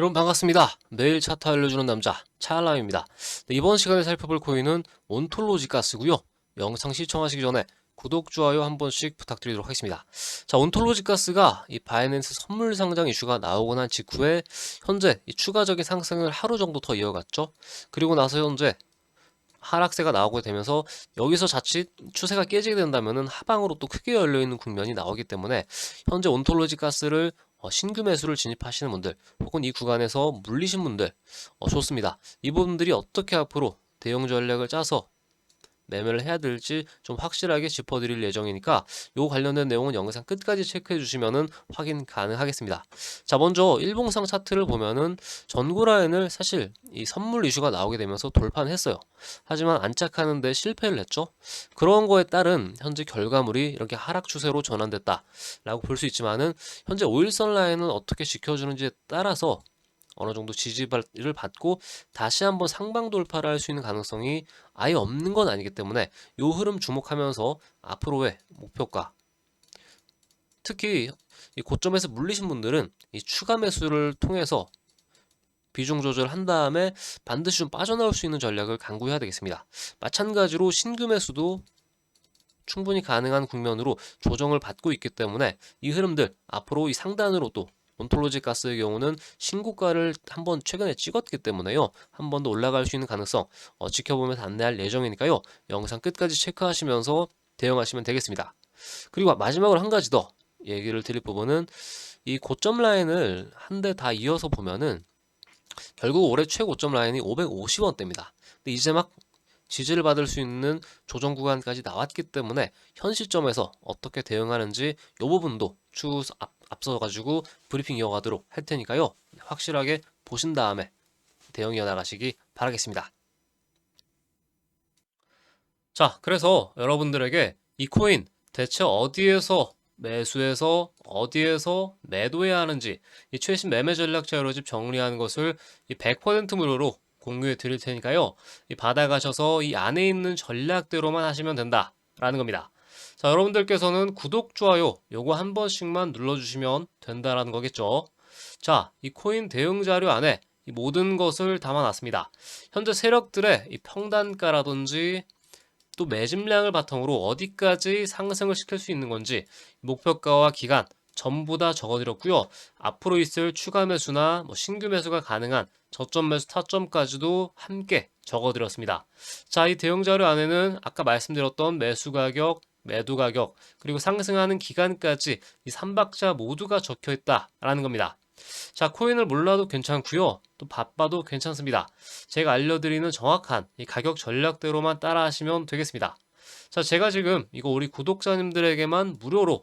여러분 반갑습니다. 매일 차트 알려주는 남자 차알람입니다. 네, 이번 시간에 살펴볼 코인은 온톨로지 가스고요. 영상 시청하시기 전에 구독, 좋아요 한 번씩 부탁드리도록 하겠습니다. 자, 온톨로지 가스가 이 바이낸스 선물 상장 이슈가 나오고 난 직후에 현재 이 추가적인 상승을 하루 정도 더 이어갔죠. 그리고 나서 현재 하락세가 나오게 되면서 여기서 자칫 추세가 깨지게 된다면은 하방으로 또 크게 열려 있는 국면이 나오기 때문에 현재 온톨로지 가스를 어, 신규 매수를 진입하시는 분들 혹은 이 구간에서 물리신 분들 어, 좋습니다. 이분들이 어떻게 앞으로 대응 전략을 짜서 매매를 해야 될지 좀 확실하게 짚어드릴 예정이니까 요 관련된 내용은 영상 끝까지 체크해 주시면은 확인 가능하겠습니다. 자 먼저 일봉상 차트를 보면은 전고 라인을 사실 이 선물 이슈가 나오게 되면서 돌파는 했어요. 하지만 안착하는데 실패를 했죠. 그런 거에 따른 현재 결과물이 이렇게 하락 추세로 전환됐다라고 볼 수 있지만은 현재 오일선 라인은 어떻게 지켜주는지에 따라서 어느 정도 지지를 받고 다시 한번 상방 돌파를 할 수 있는 가능성이 아예 없는 건 아니기 때문에 요 흐름 주목하면서 앞으로의 목표가 특히 이 고점에서 물리신 분들은 이 추가 매수를 통해서 비중 조절한 다음에 반드시 좀 빠져나올 수 있는 전략을 강구해야 되겠습니다. 마찬가지로 신규 매수도 충분히 가능한 국면으로 조정을 받고 있기 때문에 이 흐름들 앞으로 이 상단으로 또 온톨로지 가스의 경우는 신고가를 한번 최근에 찍었기 때문에요. 한 번 더 올라갈 수 있는 가능성 어, 지켜보면서 안내할 예정이니까요. 영상 끝까지 체크하시면서 대응하시면 되겠습니다. 그리고 마지막으로 한 가지 더 얘기를 드릴 부분은 이 고점 라인을 한 대 다 이어서 보면은 결국 올해 최고점 라인이 550원대입니다. 근데 이제 막 지지를 받을 수 있는 조정 구간까지 나왔기 때문에 현 시점에서 어떻게 대응하는지 이 부분도 추후 앞, 앞서 가지고 브리핑 이어가도록 할 테니까요. 확실하게 보신 다음에 대응 이어 나가시기 바라겠습니다. 자, 그래서 여러분들에게 이 코인 대체 어디에서 매수해서 어디에서 매도해야 하는지 이 최신 매매 전략 자료집 정리하는 것을 이 100% 무료로 공유해 드릴 테니까요. 이 받아가셔서 이 안에 있는 전략대로만 하시면 된다라는 겁니다. 자, 여러분들께서는 구독, 좋아요 요거 한 번씩만 눌러주시면 된다라는 거겠죠. 자, 이 코인 대응 자료 안에 이 모든 것을 담아놨습니다. 현재 세력들의 이 평단가라든지 또 매집량을 바탕으로 어디까지 상승을 시킬 수 있는 건지 목표가와 기간 전부 다 적어드렸고요. 앞으로 있을 추가 매수나 뭐 신규 매수가 가능한 저점 매수 타점까지도 함께 적어드렸습니다. 자, 이 대응 자료 안에는 아까 말씀드렸던 매수 가격, 매도 가격, 그리고 상승하는 기간까지 이 3박자 모두가 적혀 있다라는 겁니다. 자, 코인을 몰라도 괜찮고요. 또 바빠도 괜찮습니다. 제가 알려드리는 정확한 이 가격 전략대로만 따라 하시면 되겠습니다. 자, 제가 지금 이거 우리 구독자님들에게만 무료로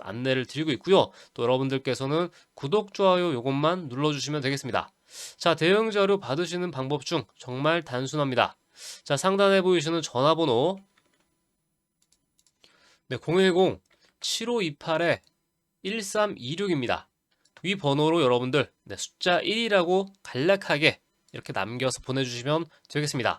안내를 드리고 있고요. 또 여러분들께서는 구독, 좋아요 요것만 눌러주시면 되겠습니다. 자, 대응 자료 받으시는 방법 중 정말 단순합니다. 자, 상단에 보이시는 전화번호 네, 010-7528-1326입니다. 위 번호로 여러분들 네, 숫자 1이라고 간략하게 이렇게 남겨서 보내주시면 되겠습니다.